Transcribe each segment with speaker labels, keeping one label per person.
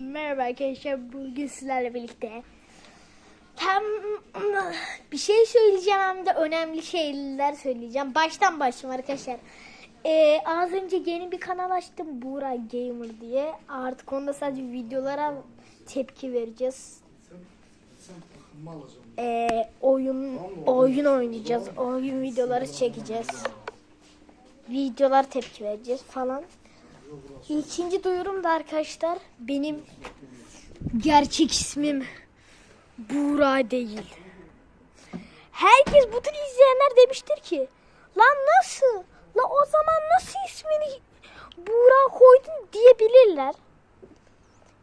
Speaker 1: Merhaba arkadaşlar bugün sizlerle birlikte tam bir şey söyleyeceğim hem de önemli şeyler söyleyeceğim. Baştan başlayayım arkadaşlar. Ee, az önce yeni bir kanal açtım Buğra Gamer diye. Artık onda sadece videolara tepki vereceğiz. Ee, oyun oyun oynayacağız. Oyun videoları çekeceğiz. Videolar tepki vereceğiz falan. İkinci duyurum da arkadaşlar benim gerçek ismim Buğra değil. Herkes bütün izleyenler demiştir ki lan nasıl? La o zaman nasıl ismini Buğra koydun diyebilirler.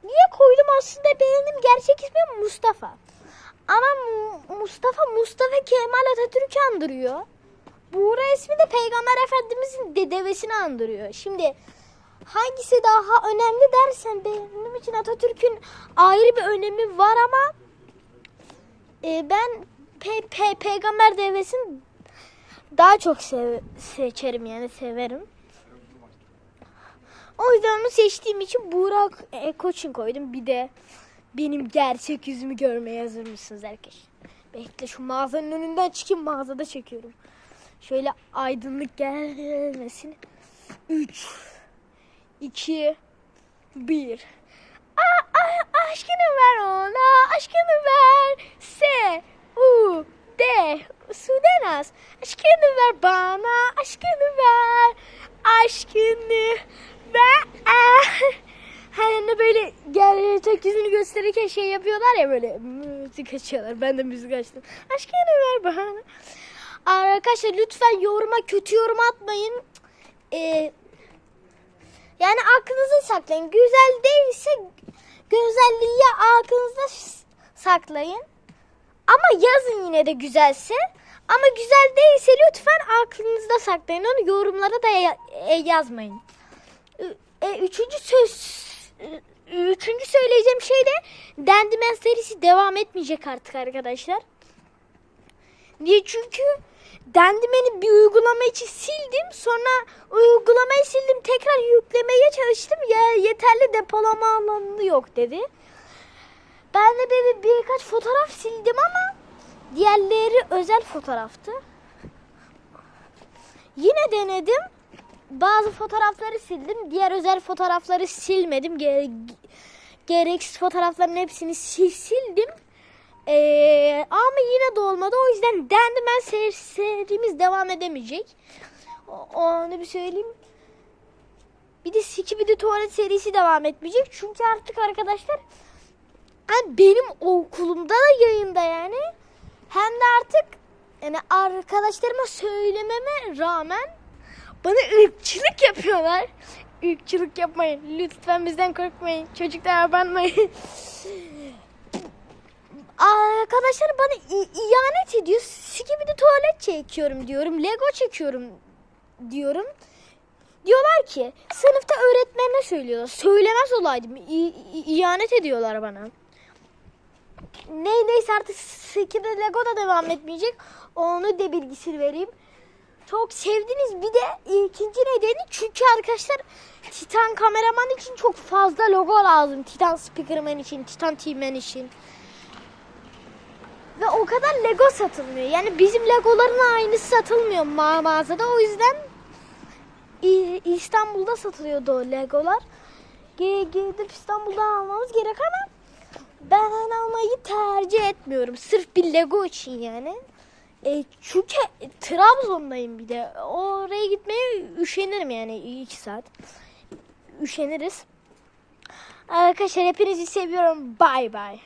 Speaker 1: Niye koydum aslında benim gerçek ismim Mustafa. Ama Mu- Mustafa Mustafa Kemal Atatürk'ü andırıyor. Buğra ismi de Peygamber Efendimizin dedevesini andırıyor. Şimdi hangisi daha önemli dersen benim için Atatürk'ün ayrı bir önemi var ama e, ben pe, pe, Peygamber devesini daha çok sev, seçerim yani severim. O yüzden onu seçtiğim için Burak e, Koç'un koydum. Bir de benim gerçek yüzümü görmeye hazır mısınız arkadaşlar? Bekle şu mağazanın önünden çıkayım mağazada çekiyorum. Şöyle aydınlık gelmesin. 3 2 1 Aşkını ver ona, aşkını ver. S U D Sudenaz. Aşkını ver bana, aşkını ver. Aşkını ver. Hani böyle gerçek yüzünü gösterirken şey yapıyorlar ya böyle müzik açıyorlar. Ben de müzik açtım. Aşkını ver bana. Arkadaşlar lütfen yoruma kötü yorum atmayın. Ee, yani aklınıza saklayın. Güzel değilse güzelliği aklınızda saklayın. Ama yazın yine de güzelse. Ama güzel değilse lütfen aklınızda saklayın. Onu yorumlara da e, yazmayın. E, üçüncü söz üçüncü söyleyeceğim şey de Dendimen serisi devam etmeyecek artık arkadaşlar. Niye? Çünkü Dendimen'i bir uygulama için sildim. Sonra. Tekrar yüklemeye çalıştım. Ya yeterli depolama alanı yok dedi. Ben de bir, birkaç fotoğraf sildim ama diğerleri özel fotoğraftı. Yine denedim. Bazı fotoğrafları sildim. Diğer özel fotoğrafları silmedim. Ge- gereksiz fotoğrafların hepsini sil sildim. Ee, ama yine de olmadı. O yüzden Dendimen ser- serimiz devam edemeyecek. Onu bir söyleyeyim. Bir de Skibidi Tuvalet serisi devam etmeyecek. Çünkü artık arkadaşlar hem benim okulumda da yayında yani. Hem de artık yani arkadaşlarıma söylememe rağmen bana ırkçılık yapıyorlar. Irkçılık yapmayın. Lütfen bizden korkmayın. Çocuklar abanmayın. Arkadaşlar bana ihanet ediyor. Sikibidi tuvalet çekiyorum diyorum. Lego çekiyorum diyorum. Diyorlar ki sınıfta öğretmenine söylüyorlar. Söylemez olaydım. İ- ihanet ediyorlar bana. Ne neyse artık Sikibidi Lego da devam etmeyecek. Onu da bilgisini vereyim. Çok sevdiniz. Bir de ikinci nedeni çünkü arkadaşlar Titan kameraman için çok fazla logo lazım. Titan Speakerman için, Titan Teamman için. Ve o kadar Lego satılmıyor. Yani bizim Legoların aynısı satılmıyor ma- mağazada. O yüzden İstanbul'da satılıyordu o Legolar. Gidip İstanbul'dan almamız gerek ama ben almayı tercih etmiyorum. Sırf bir Lego için yani. E, çünkü Trabzon'dayım bir de. Oraya gitmeye üşenirim yani iki saat. Üşeniriz. Arkadaşlar hepinizi seviyorum. Bay bay.